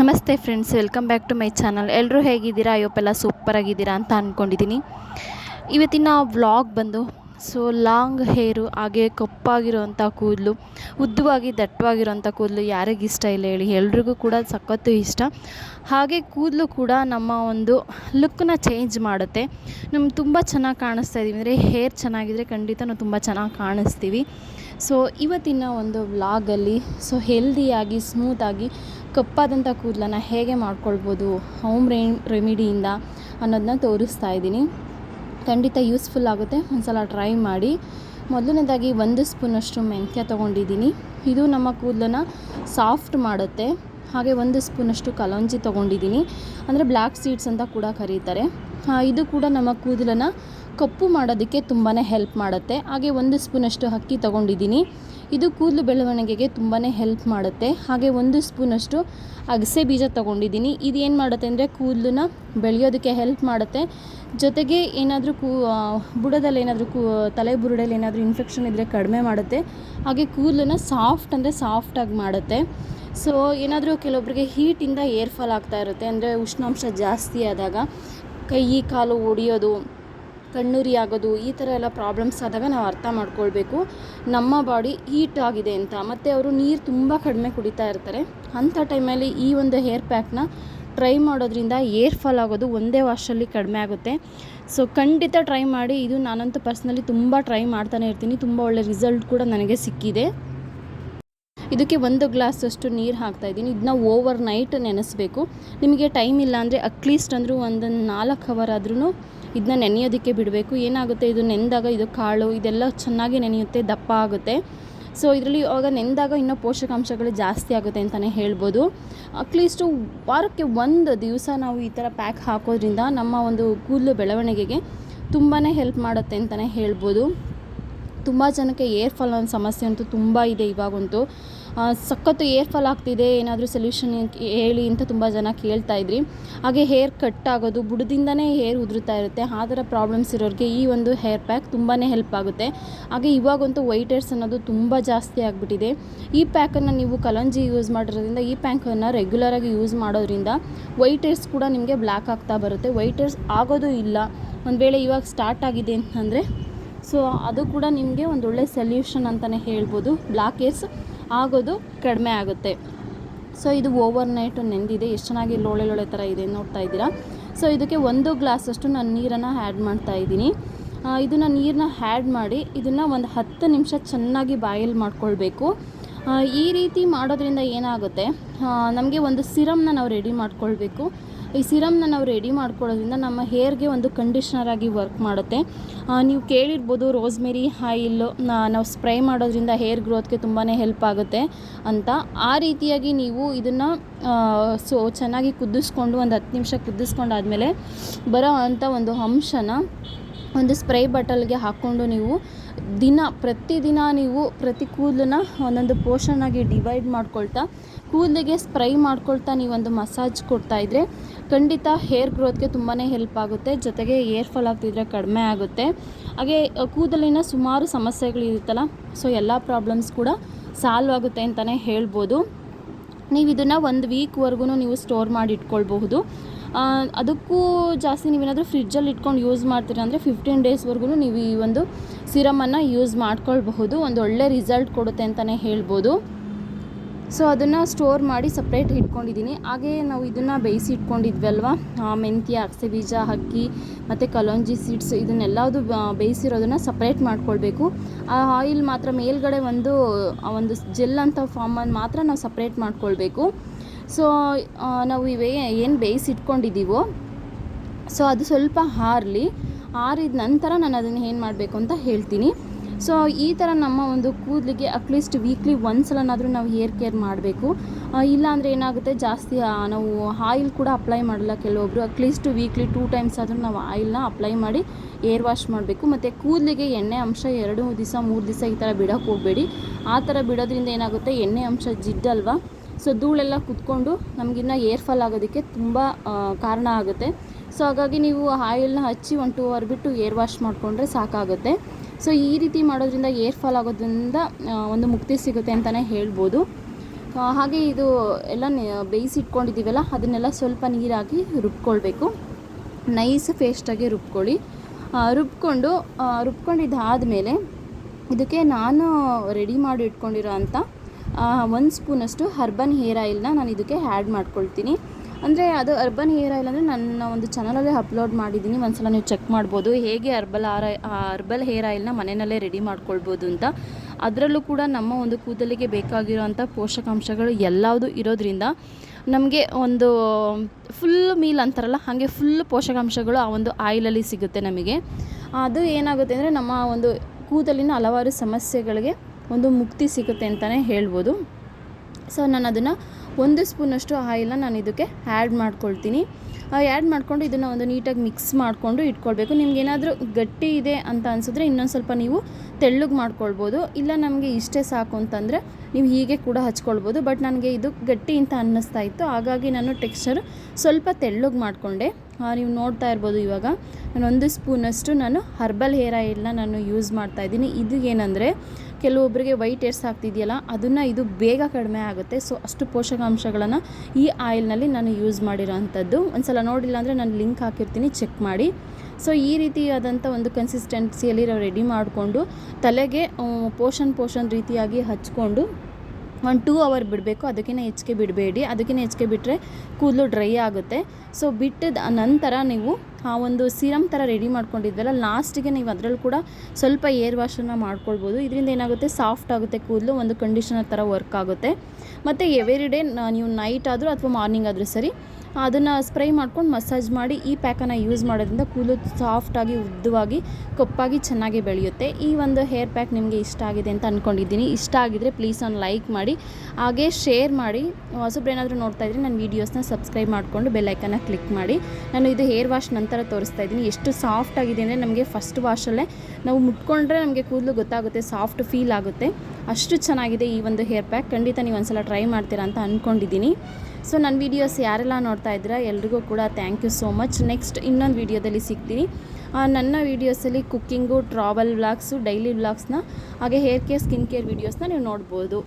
ನಮಸ್ತೆ friends welcome back to my channel ಎಲ್ಲರೂ ಹೇಗಿದ್ದೀರಾ? ಅಯ್ಯೋಪ್ಪೆಲ್ಲ ಸೂಪರ್ ಆಗಿದ್ದೀರಾ ಅಂತ ಅಂದ್ಕೊಂಡಿದ್ದೀನಿ ಇವತ್ತಿನ ವ್ಲಾಗ್ ಬಂದು ಸೊ ಲಾಂಗ್ ಹೇರು ಹಾಗೆ ಕಪ್ಪಾಗಿರೋವಂಥ ಕೂದಲು, ಉದ್ದವಾಗಿ ದಟ್ಟವಾಗಿರೋಂಥ ಕೂದಲು ಯಾರಿಗೆ ಇಷ್ಟ ಇಲ್ಲ ಹೇಳಿ. ಎಲ್ರಿಗೂ ಕೂಡ ಸಖತ್ತು ಇಷ್ಟ. ಹಾಗೆ ಕೂದಲು ಕೂಡ ನಮ್ಮ ಒಂದು ಲುಕ್ನ ಚೇಂಜ್ ಮಾಡುತ್ತೆ. ನಮ್ಗೆ ತುಂಬ ಚೆನ್ನಾಗಿ ಕಾಣಿಸ್ತಾ ಇದ್ದೀವಿ ಅಂದರೆ ಹೇರ್ ಚೆನ್ನಾಗಿದ್ರೆ ಖಂಡಿತ ನಾವು ತುಂಬ ಚೆನ್ನಾಗಿ ಕಾಣಿಸ್ತೀವಿ. ಸೊ ಇವತ್ತಿನ ಒಂದು ವ್ಲಾಗಲ್ಲಿ ಸೊ ಹೆಲ್ದಿಯಾಗಿ ಸ್ಮೂತಾಗಿ ಕಪ್ಪಾದಂಥ ಕೂದಲನ್ನು ಹೇಗೆ ಮಾಡ್ಕೊಳ್ಬೋದು ಹೋಮ್ ರೆ ರೆಮಿಡಿಯಿಂದ ಅನ್ನೋದನ್ನ ತೋರಿಸ್ತಾ ಇದ್ದೀನಿ. ಖಂಡಿತ ಯೂಸ್ಫುಲ್ ಆಗುತ್ತೆ ಒಂದು ಸಲ ಟ್ರೈ ಮಾಡಿ. ಮೊದಲನೇದಾಗಿ ಒಂದು ಸ್ಪೂನಷ್ಟು ಮೆಂತ್ಯ ತೊಗೊಂಡಿದ್ದೀನಿ. ಇದು ನಮ್ಮ ಕೂದಲನ್ನು ಸಾಫ್ಟ್ ಮಾಡುತ್ತೆ. ಹಾಗೆ ಒಂದು ಸ್ಪೂನಷ್ಟು ಕಲಂಜಿ ತೊಗೊಂಡಿದ್ದೀನಿ. ಅಂದರೆ ಬ್ಲ್ಯಾಕ್ ಸೀಡ್ಸ್ ಅಂತ ಕೂಡ ಕರೀತಾರೆ. ಇದು ಕೂಡ ನಮ್ಮ ಕೂದಲನ್ನು ಕಪ್ಪು ಮಾಡೋದಕ್ಕೆ ತುಂಬಾ ಹೆಲ್ಪ್ ಮಾಡುತ್ತೆ. ಹಾಗೆ ಒಂದು ಸ್ಪೂನಷ್ಟು ಅಕ್ಕಿ ತೊಗೊಂಡಿದ್ದೀನಿ. ಇದು ಕೂದಲು ಬೆಳವಣಿಗೆಗೆ ತುಂಬಾ ಹೆಲ್ಪ್ ಮಾಡುತ್ತೆ. ಹಾಗೆ ಒಂದು ಸ್ಪೂನಷ್ಟು ಅಗಸೆ ಬೀಜ ತೊಗೊಂಡಿದ್ದೀನಿ. ಏನು ಮಾಡುತ್ತೆ ಅಂದರೆ ಕೂದಲನ್ನ ಬೆಳೆಯೋದಕ್ಕೆ ಹೆಲ್ಪ್ ಮಾಡುತ್ತೆ. ಜೊತೆಗೆ ಏನಾದರೂ ಕೂ ಬುಡದಲ್ಲಿ ಏನಾದರೂ ಕೂ ತಲೆ ಬುರುಡಲ್ಲಿ ಏನಾದರೂ ಇನ್ಫೆಕ್ಷನ್ ಇದ್ದರೆ ಕಡಿಮೆ ಮಾಡುತ್ತೆ. ಹಾಗೆ ಕೂದಲನ್ನ ಸಾಫ್ಟ್ ಅಂದರೆ ಸಾಫ್ಟಾಗಿ ಮಾಡುತ್ತೆ. ಸೊ ಏನಾದರೂ ಕೆಲವೊಬ್ಬರಿಗೆ ಹೀಟಿಂದ ಏರ್ಫಾಲ್ ಆಗ್ತಾ ಇರುತ್ತೆ. ಅಂದರೆ ಉಷ್ಣಾಂಶ ಜಾಸ್ತಿ ಆದಾಗ ಕೈ, ಕಾಲು ಒಡೆಯೋದು ಕಣ್ಣುರಿ ಆಗೋದು ಈ ಥರ ಎಲ್ಲ ಪ್ರಾಬ್ಲಮ್ಸ್ ಆದಾಗ ನಾವು ಅರ್ಥ ಮಾಡ್ಕೊಳ್ಬೇಕು. ನಮ್ಮ ಬಾಡಿ ಹೀಟ್ ಆಗಿದೆ ಅಂತ. ಮತ್ತು ಅವರು ನೀರು ತುಂಬ ಕಡಿಮೆ ಕುಡಿತಾ ಇರ್ತಾರೆ. ಅಂಥ ಟೈಮಲ್ಲಿ ಈ ಒಂದು ಹೇರ್ ಪ್ಯಾಕ್ನ ಟ್ರೈ ಮಾಡೋದ್ರಿಂದ ಏರ್ ಫಾಲ್ ಆಗೋದು ಒಂದೇ ವಾಶಲ್ಲಿ ಕಡಿಮೆ ಆಗುತ್ತೆ. ಸೊ ಖಂಡಿತ ಟ್ರೈ ಮಾಡಿ. ಇದು ನಾನಂತೂ ಪರ್ಸ್ನಲಿ ತುಂಬ ಟ್ರೈ ಮಾಡ್ತಾನೆ ಇರ್ತೀನಿ. ತುಂಬ ಒಳ್ಳೆ ರಿಸಲ್ಟ್ ಕೂಡ ನನಗೆ ಸಿಕ್ಕಿದೆ. ಇದಕ್ಕೆ ಒಂದು ಗ್ಲಾಸಷ್ಟು ನೀರು ಹಾಕ್ತಾ ಇದ್ದೀನಿ. ಇದನ್ನ ಓವರ್ ನೈಟ್ ನೆನೆಸಬೇಕು. ನಿಮಗೆ ಟೈಮ್ ಇಲ್ಲ ಅಂದರೆ ಅಟ್ಲೀಸ್ಟ್ ಅಂದರೂ ಒಂದು ನಾಲ್ಕು ಅವರ್ ಆದ್ರೂ ಇದನ್ನ ನೆನೆಯೋದಕ್ಕೆ ಬಿಡಬೇಕು. ಏನಾಗುತ್ತೆ? ಇದು ನೆಂದಾಗ ಇದು ಕಾಳು, ಇದೆಲ್ಲ ಚೆನ್ನಾಗಿ ನೆನೆಯುತ್ತೆ, ದಪ್ಪ ಆಗುತ್ತೆ. ಸೊ ಇದರಲ್ಲಿ ಇವಾಗ ನೆಂದಾಗ ಇನ್ನೂ ಪೋಷಕಾಂಶಗಳು ಜಾಸ್ತಿ ಆಗುತ್ತೆ ಅಂತಲೇ ಹೇಳ್ಬೋದು. ಅಟ್ಲೀಸ್ಟು ವಾರಕ್ಕೆ ಒಂದು ದಿವಸ ನಾವು ಈ ಥರ ಪ್ಯಾಕ್ ಹಾಕೋದ್ರಿಂದ ನಮ್ಮ ಒಂದು ಕೂದಲು ಬೆಳವಣಿಗೆಗೆ ತುಂಬಾ ಹೆಲ್ಪ್ ಮಾಡುತ್ತೆ ಅಂತಲೇ ಹೇಳ್ಬೋದು. ತುಂಬ ಜನಕ್ಕೆ ಏರ್ ಫಾಲ್ ಅನ್ನೋ ಸಮಸ್ಯೆ ಅಂತೂ ತುಂಬ ಇದೆ ಇವಾಗಂತೂ. ಸಖತ್ತು ಏರ್ ಫಾಲ್ ಆಗ್ತಿದೆ, ಏನಾದರೂ ಸೊಲ್ಯೂಷನ್ ಹೇಳಿ ಅಂತ ತುಂಬ ಜನ ಕೇಳ್ತಾ ಇದ್ರಿ. ಹಾಗೆ ಹೇರ್ ಕಟ್ ಆಗೋದು, ಬುಡದಿಂದನೇ ಹೇರ್ ಉದುರುತ್ತಾ ಇರುತ್ತೆ. ಆ ಥರ ಪ್ರಾಬ್ಲಮ್ಸ್ ಇರೋರಿಗೆ ಈ ಒಂದು ಹೇರ್ ಪ್ಯಾಕ್ ತುಂಬಾ ಹೆಲ್ಪ್ ಆಗುತ್ತೆ. ಹಾಗೆ ಇವಾಗಂತೂ ವೈಟ್ ಅನ್ನೋದು ತುಂಬ ಜಾಸ್ತಿ ಆಗಿಬಿಟ್ಟಿದೆ. ಈ ಪ್ಯಾಕನ್ನು ನೀವು ಕಲಂಜಿ ಯೂಸ್ ಮಾಡಿರೋದ್ರಿಂದ, ಈ ಪ್ಯಾಕನ್ನು ರೆಗ್ಯುಲರಾಗಿ ಯೂಸ್ ಮಾಡೋದ್ರಿಂದ ವೈಟ್ ಕೂಡ ನಿಮಗೆ ಬ್ಲ್ಯಾಕ್ ಆಗ್ತಾ ಬರುತ್ತೆ. ವೈಟ್ ಆಗೋದು ಇಲ್ಲ. ಒಂದು ವೇಳೆ ಇವಾಗ ಸ್ಟಾರ್ಟ್ ಆಗಿದೆ ಅಂತಂದರೆ ಸೊ ಅದು ಕೂಡ ನಿಮಗೆ ಒಂದು ಒಳ್ಳೆ ಸೊಲ್ಯೂಷನ್ ಅಂತಲೇ ಹೇಳ್ಬೋದು ಹೇರ್ಸ್ ಆಗೋದು ಕಡಿಮೆ ಆಗುತ್ತೆ. ಸೊ ಇದು ಓವರ್ ನೈಟ್ ನೆಂದಿದೆ. ಎಷ್ಟು ಚೆನ್ನಾಗಿ ಲೋಳೆ ಲೋಳೆ ಥರ ಇದೆ ನೋಡ್ತಾ ಇದ್ದೀರಾ? ಸೊ ಇದಕ್ಕೆ ಒಂದು ಗ್ಲಾಸಷ್ಟು ನಾನು ನೀರನ್ನು ಆ್ಯಡ್ ಮಾಡ್ತಾ ಇದ್ದೀನಿ. ಇದನ್ನು ನೀರನ್ನ ಆ್ಯಡ್ ಮಾಡಿ, ಇದನ್ನು ಒಂದು ಹತ್ತು ನಿಮಿಷ ಚೆನ್ನಾಗಿ ಬಾಯಲ್ ಮಾಡ್ಕೊಳ್ಬೇಕು. ಈ ರೀತಿ ಮಾಡೋದ್ರಿಂದ ಏನಾಗುತ್ತೆ? ನಮಗೆ ಒಂದು ಸಿರಮ್ನ ನಾವು ರೆಡಿ ಮಾಡ್ಕೊಳ್ಬೇಕು. ಈ ಸಿರಮ್ನ ನಾವು ರೆಡಿ ಮಾಡ್ಕೊಳ್ಳೋದ್ರಿಂದ ನಮ್ಮ ಹೇರ್ಗೆ ಒಂದು ಕಂಡೀಷ್ನರ್ ಆಗಿ ವರ್ಕ್ ಮಾಡುತ್ತೆ. ನೀವು ಕೇಳಿರ್ಬೋದು, ರೋಸ್ಮೆರಿ ಆಯಿಲ್ ನಾವು ಸ್ಪ್ರೇ ಮಾಡೋದ್ರಿಂದ ಹೇರ್ ಗ್ರೋತ್ಗೆ ತುಂಬಾ ಹೆಲ್ಪ್ ಆಗುತ್ತೆ ಅಂತ. ಆ ರೀತಿಯಾಗಿ ನೀವು ಇದನ್ನು ಸೊ, ಚೆನ್ನಾಗಿ ಕುದಿಸ್ಕೊಂಡು ಒಂದು ಹತ್ತು ನಿಮಿಷ ಕುದಿಸ್ಕೊಂಡಾದಮೇಲೆ ಬರೋ ಅಂಥ ಒಂದು ಅಂಶನ ಒಂದು ಸ್ಪ್ರೇ ಬಾಟಲ್ಗೆ ಹಾಕ್ಕೊಂಡು ನೀವು ದಿನ, ಪ್ರತಿದಿನ ನೀವು ಪ್ರತಿ ಕೂದಲನ್ನ ಒಂದೊಂದು ಪೋರ್ಷನಾಗಿ ಡಿವೈಡ್ ಮಾಡ್ಕೊಳ್ತಾ, ಕೂದಲಿಗೆ ಸ್ಪ್ರೈ ಮಾಡ್ಕೊಳ್ತಾ ನೀವೊಂದು ಮಸಾಜ್ ಕೊಡ್ತಾ ಕೊಡ್ತಾಯಿದ್ರೆ ಖಂಡಿತ ಹೇರ್ ಗ್ರೋತ್ಗೆ ತುಂಬಾ ಹೆಲ್ಪ್ ಆಗುತ್ತೆ. ಜೊತೆಗೆ ಏರ್ ಫಾಲ್ ಆಗ್ತಿದ್ರೆ ಕಡಿಮೆ ಆಗುತ್ತೆ. ಹಾಗೆ ಕೂದಲಿನ ಸುಮಾರು ಸಮಸ್ಯೆಗಳಿರುತ್ತಲ್ಲ ಸೊ ಎಲ್ಲ ಪ್ರಾಬ್ಲಮ್ಸ್ ಕೂಡ ಸಾಲ್ವ್ ಆಗುತ್ತೆ ಅಂತಲೇ ಹೇಳ್ಬೋದು. ನೀವು ಇದನ್ನು ಒಂದು ವೀಕ್ವರೆಗೂ ನೀವು ಸ್ಟೋರ್ ಮಾಡಿ ಇಟ್ಕೊಳ್ಬಹುದು. ಅದಕ್ಕೂ ಜಾಸ್ತಿ ನೀವೇನಾದರೂ ಫ್ರಿಜ್ಜಲ್ಲಿ ಇಟ್ಕೊಂಡು ಯೂಸ್ ಮಾಡ್ತೀರ ಅಂದರೆ ಫಿಫ್ಟೀನ್ ಡೇಸ್ವರೆಗೂ ನೀವು ಈ ಒಂದು ಸಿರಮನ್ನು ಯೂಸ್ ಮಾಡ್ಕೊಳ್ಬಹುದು. ಒಂದು ಒಳ್ಳೆ ರಿಸಲ್ಟ್ ಕೊಡುತ್ತೆ ಅಂತಲೇ ಹೇಳ್ಬೋದು. ಸೊ ಅದನ್ನು ಸ್ಟೋರ್ ಮಾಡಿ ಸಪ್ರೇಟ್ ಇಟ್ಕೊಂಡಿದ್ದೀನಿ. ಹಾಗೇ ನಾವು ಇದನ್ನು ಬೇಯಿಸಿ ಇಟ್ಕೊಂಡಿದ್ವಿ ಅಲ್ವಾ? ಮೆಂತ್ಯ ಅಗಸೆ ಬೀಜ, ಅಕ್ಕಿ ಮತ್ತು ಕಲೋಂಜಿ ಸೀಡ್ಸ್ ಇದನ್ನೆಲ್ಲದು ಬೇಯಿಸಿರೋದನ್ನು ಸಪ್ರೇಟ್ ಮಾಡ್ಕೊಳ್ಬೇಕು. ಆ ಆಯಿಲ್ ಮಾತ್ರ ಮೇಲ್ಗಡೆ ಒಂದು ಒಂದು ಜೆಲ್ ಅಂತ ಫಾರ್ಮನ್ನು ಮಾತ್ರ ನಾವು ಸಪ್ರೇಟ್ ಮಾಡ್ಕೊಳ್ಬೇಕು. ಸೊ ನಾವು ಇವೇ, ಏನು ಬೇಯಿಸಿಟ್ಕೊಂಡಿದ್ದೀವೋ ಸೊ ಅದು ಸ್ವಲ್ಪ ಹಾರಲಿ, ಹಾರಿದ ನಂತರ ನಾನು ಅದನ್ನು ಏನು ಮಾಡಬೇಕು ಅಂತ ಹೇಳ್ತೀನಿ. ಸೊ ಈ ಥರ ನಮ್ಮ ಒಂದು ಕೂದಲಿಗೆ ಅಟ್ಲೀಸ್ಟ್ ವೀಕ್ಲಿ ಒಂದು ಸಲನಾದರೂ ನಾವು ಹೇರ್ ಕೇರ್ ಮಾಡಬೇಕು. ಇಲ್ಲಾಂದರೆ ಏನಾಗುತ್ತೆ, ಜಾಸ್ತಿ ನಾವು ಆಯಿಲ್ ಕೂಡ ಅಪ್ಲೈ ಮಾಡಲ್ಲ ಕೆಲವೊಬ್ಬರು ಅಟ್ಲೀಸ್ಟ್ ವೀಕ್ಲಿ ಟೂ ಟೈಮ್ಸ್ ಆದರೂ ನಾವು ಆಯಿಲ್ನ ಅಪ್ಲೈ ಮಾಡಿ ಏರ್ ವಾಶ್ ಮಾಡಬೇಕು. ಮತ್ತು ಕೂದಲಿಗೆ ಎಣ್ಣೆ ಅಂಶ ಎರಡು ದಿವಸ, ಮೂರು ದಿವಸ ಈ ಥರ ಬಿಡೋಕ್ಕೆ ಹೋಗಬೇಡಿ. ಆ ಥರ ಬಿಡೋದ್ರಿಂದ ಏನಾಗುತ್ತೆ, ಎಣ್ಣೆ ಅಂಶ ಜಿಡ್ಡಲ್ವಾ? ಸೊ ಧೂಳೆಲ್ಲ ಕುತ್ಕೊಂಡು ನಮಗಿನ್ನ ಏರ್ ಫಾಲ್ ಆಗೋದಕ್ಕೆ ತುಂಬ ಕಾರಣ ಆಗುತ್ತೆ. ಸೊ ಹಾಗಾಗಿ ನೀವು ಆಯಿಲ್ನ ಹಚ್ಚಿ ಒನ್ ಟೂ ಅವರ್ ಬಿಟ್ಟು ಏರ್ ವಾಶ್ ಮಾಡಿಕೊಂಡ್ರೆ ಸಾಕಾಗುತ್ತೆ. ಸೊ ಈ ರೀತಿ ಮಾಡೋದ್ರಿಂದ ಏರ್ ಫಾಲ್ ಆಗೋದ್ರಿಂದ ಒಂದು ಮುಕ್ತಿ ಸಿಗುತ್ತೆ ಅಂತಲೇ ಹೇಳ್ಬೋದು. ಹಾಗೆ ಇದು ಎಲ್ಲ ಬೇಯಿಸಿ ಇಟ್ಕೊಂಡಿದ್ದೀವಲ್ಲ ಅದನ್ನೆಲ್ಲ ಸ್ವಲ್ಪ ನೀರಾಗಿ ರುಬ್ಕೊಳ್ಬೇಕು. ನೈಸ್ ಫೇಸ್ಟಾಗಿ ರುಬ್ಕೊಳ್ಳಿ. ರುಬ್ಕೊಂಡು ರುಬ್ಕೊಂಡಿದ್ದಾದ ಮೇಲೆ ಇದಕ್ಕೆ ನಾನು ರೆಡಿ ಮಾಡಿ ಇಟ್ಕೊಂಡಿರೋ ಅಂಥ ಒಂದು ಸ್ಪೂನಷ್ಟು ಹರ್ಬನ್ ಹೇರ್ ಆಯಿಲ್ನ ನಾನು ಇದಕ್ಕೆ ಆ್ಯಡ್ ಮಾಡ್ಕೊಳ್ತೀನಿ. ಅಂದರೆ ಅದು ಅರ್ಬನ್ ಹೇರ್ ಆಯಿಲ್ ಅಂದರೆ ನನ್ನ ಒಂದು ಚಾನಲಲ್ಲೇ ಅಪ್ಲೋಡ್ ಮಾಡಿದ್ದೀನಿ ಒಂದ್ಸಲ ನೀವು ಚೆಕ್ ಮಾಡ್ಬೋದು. ಹೇಗೆ ಅರ್ಬಲ್ ಆರ ಅರ್ಬಲ್ ಹೇರ್ ಆಯಿಲ್ನ ಮನೆಯಲ್ಲೇ ರೆಡಿ ಮಾಡ್ಕೊಳ್ಬೋದು ಅಂತ. ಅದರಲ್ಲೂ ಕೂಡ ನಮ್ಮ ಒಂದು ಕೂದಲಿಗೆ ಬೇಕಾಗಿರೋವಂಥ ಪೋಷಕಾಂಶಗಳು ಎಲ್ಲವುದು ಇರೋದ್ರಿಂದ ನಮಗೆ ಒಂದು ಫುಲ್ ಮೀಲ್ ಅಂತಾರಲ್ಲ, ಹಾಗೆ ಫುಲ್ ಪೋಷಕಾಂಶಗಳು ಆ ಒಂದು ಆಯಿಲಲ್ಲಿ ಸಿಗುತ್ತೆ ನಮಗೆ. ಅದು ಏನಾಗುತ್ತೆ ಅಂದರೆ ನಮ್ಮ ಒಂದು ಕೂದಲಿನ ಹಲವಾರು ಸಮಸ್ಯೆಗಳಿಗೆ ಒಂದು ಮುಕ್ತಿ ಸಿಗುತ್ತೆ ಅಂತಲೇ ಹೇಳ್ಬೋದು. ಸೊ ನಾನು ಅದನ್ನು ಒಂದು ಸ್ಪೂನಷ್ಟು ಆಯಿಲನ್ನ ನಾನು ಇದಕ್ಕೆ ಆ್ಯಡ್ ಮಾಡ್ಕೊಳ್ತೀನಿ. ಆ್ಯಡ್ ಮಾಡಿಕೊಂಡು ಇದನ್ನು ಒಂದು ನೀಟಾಗಿ ಮಿಕ್ಸ್ ಮಾಡಿಕೊಂಡು ಇಟ್ಕೊಳ್ಬೇಕು. ನಿಮ್ಗೆ ಏನಾದರೂ ಗಟ್ಟಿ ಇದೆ ಅಂತ ಅನಿಸಿದ್ರೆ ಇನ್ನೊಂದು ಸ್ವಲ್ಪ ನೀವು ತೆಳ್ಳಗೆ ಮಾಡ್ಕೊಳ್ಬೋದು. ಇಲ್ಲ ನಮಗೆ ಇಷ್ಟೇ ಸಾಕು ಅಂತಂದರೆ ನೀವು ಹೀಗೆ ಕೂಡ ಹಚ್ಕೊಳ್ಬೋದು. ಬಟ್ ನನಗೆ ಇದು ಗಟ್ಟಿ ಅಂತ ಅನ್ನಿಸ್ತಾ ಇತ್ತು. ಹಾಗಾಗಿ ನಾನು ಟೆಕ್ಸ್ಚರ್ ಸ್ವಲ್ಪ ತೆಳ್ಳಗೆ ಮಾಡಿಕೊಂಡೆ. ನೀವು ನೋಡ್ತಾ ಇರ್ಬೋದು ಇವಾಗ. ನಾನು ಒಂದು ಸ್ಪೂನಷ್ಟು ನಾನು ಹರ್ಬಲ್ ಹೇರ್ ಆಯಿಲ್ನ ನಾನು ಯೂಸ್ ಮಾಡ್ತಾ ಇದ್ದೀನಿ. ಇದು ಏನಂದರೆ ಕೆಲವೊಬ್ಬರಿಗೆ ವೈಟ್ ಏರ್ಸ್ ಆಗ್ತಿದೆಯಲ್ಲ, ಅದನ್ನು ಇದು ಬೇಗ ಕಡಿಮೆ ಆಗುತ್ತೆ. ಸೊ ಅಷ್ಟು ಪೋಷಕಾಂಶಗಳನ್ನು ಈ ಆಯಿಲ್ನಲ್ಲಿ ನಾನು ಯೂಸ್ ಮಾಡಿರೋ ಅಂಥದ್ದು ಒಂದ್ಸಲ ನೋಡಿಲ್ಲ ಅಂದರೆ ನಾನು ಲಿಂಕ್ ಹಾಕಿರ್ತೀನಿ ಚೆಕ್ ಮಾಡಿ. ಸೊ ಈ ರೀತಿಯಾದಂಥ ಒಂದು ಕನ್ಸಿಸ್ಟೆನ್ಸಿಯಲ್ಲಿ ನಾವು ರೆಡಿ ಮಾಡಿಕೊಂಡು, ತಲೆಗೆ ಪೋಷನ್ ಪೋಷನ್ ರೀತಿಯಾಗಿ ಹಚ್ಕೊಂಡು ಒಂದು ಟೂ ಅವರ್ ಬಿಡಬೇಕು. ಅದಕ್ಕಿಂತ ಹೆಚ್ಚಿಗೆ ಬಿಡಬೇಡಿ. ಅದಕ್ಕಿಂತ ಹೆಚ್ಚಿಗೆ ಬಿಟ್ಟರೆ ಕೂದಲು ಡ್ರೈ ಆಗುತ್ತೆ. ಸೊ ಬಿಟ್ಟಿದ ನಂತರ ನೀವು ಒಂದು ಸಿರಮ್ ಥರ ರೆಡಿ ಮಾಡ್ಕೊಂಡಿದ್ವಲ್ಲ ಲಾಸ್ಟಿಗೆ ನೀವು ಅದರಲ್ಲಿ ಕೂಡ ಸ್ವಲ್ಪ ಏರ್ ವಾಶನ್ನು ಮಾಡ್ಕೊಳ್ಬೋದು. ಇದರಿಂದ ಏನಾಗುತ್ತೆ? ಸಾಫ್ಟ್ ಆಗುತ್ತೆ ಕೂದಲು, ಒಂದು ಕಂಡೀಷನರ್ ಥರ ವರ್ಕ್ ಆಗುತ್ತೆ. ಮತ್ತು ಎವ್ರಿ ಡೇ ನೀವು ನೈಟ್ ಆದರೂ ಅಥವಾ ಮಾರ್ನಿಂಗ್ ಆದರೂ ಸರಿ, ಅದನ್ನು ಸ್ಪ್ರೈ ಮಾಡ್ಕೊಂಡು ಮಸಾಜ್ ಮಾಡಿ ಈ ಪ್ಯಾಕನ್ನು ಯೂಸ್ ಮಾಡೋದ್ರಿಂದ ಕೂದಲು ಸಾಫ್ಟಾಗಿ ಉದ್ದವಾಗಿ, ಕಪ್ಪಾಗಿ ಚೆನ್ನಾಗಿ ಬೆಳೆಯುತ್ತೆ. ಈ ಒಂದು ಹೇರ್ ಪ್ಯಾಕ್ ನಿಮಗೆ ಇಷ್ಟ ಆಗಿದೆ ಅಂತ ಅಂದ್ಕೊಂಡಿದ್ದೀನಿ ಇಷ್ಟ ಆಗಿದರೆ ಪ್ಲೀಸ್ ಒಂದು ಲೈಕ್ ಮಾಡಿ, ಹಾಗೆ ಶೇರ್ ಮಾಡಿ. ಹೊಸಬ್ರು ಏನಾದರೂ ನೋಡ್ತಾ ಇದ್ರೆ ನನ್ನ ವೀಡಿಯೋಸ್ನ ಸಬ್ಸ್ಕ್ರೈಬ್ ಮಾಡಿಕೊಂಡು ಬೆಲ್ಲೈಕನ್ನ ಕ್ಲಿಕ್ ಮಾಡಿ. ನಾನು ಇದು ಹೇರ್ ವಾಶ್ ನಂತರ ತೋರಿಸ್ತಾ ಇದ್ದೀನಿ. ಎಷ್ಟು ಸಾಫ್ಟ್ ಆಗಿದೆ ಅಂದರೆ ನಮಗೆ ಫಸ್ಟ್ ವಾಶಲ್ಲೇ ನಾವು ಮುಟ್ಕೊಂಡ್ರೆ ನಮಗೆ ಕೂದಲು ಗೊತ್ತಾಗುತ್ತೆ ಸಾಫ್ಟ್ ಫೀಲ್ ಆಗುತ್ತೆ. ಅಷ್ಟು ಚೆನ್ನಾಗಿದೆ ಈ ಒಂದು ಹೇರ್ ಪ್ಯಾಕ್ ಖಂಡಿತ ನೀವು ಒಂದ್ಸಲ ಟ್ರೈ ಮಾಡ್ತೀರಾ ಅಂತ ಅಂದ್ಕೊಂಡಿದ್ದೀನಿ ಸೊ ನನ್ನ ವೀಡಿಯೋಸ್ ಯಾರೆಲ್ಲ ನೋಡ್ತಾ ಇದ್ದೀರಾ, ಎಲ್ರಿಗೂ ಕೂಡ thank you so much next ಇನ್ನೊಂದು ವೀಡಿಯೋದಲ್ಲಿ ಸಿಗ್ತೀನಿ. ನನ್ನ ವೀಡಿಯೋಸಲ್ಲಿ ಕುಕ್ಕಿಂಗು ಟ್ರಾವೆಲ್ ವ್ಲಾಗ್ಸು ಡೈಲಿ ವ್ಲಾಗ್ಸ್ನ ಹಾಗೆ ಹೇರ್ ಕೇರ್ ಸ್ಕಿನ್ ಕೇರ್ ವೀಡಿಯೋಸ್ನ ನೀವು ನೋಡ್ಬೋದು.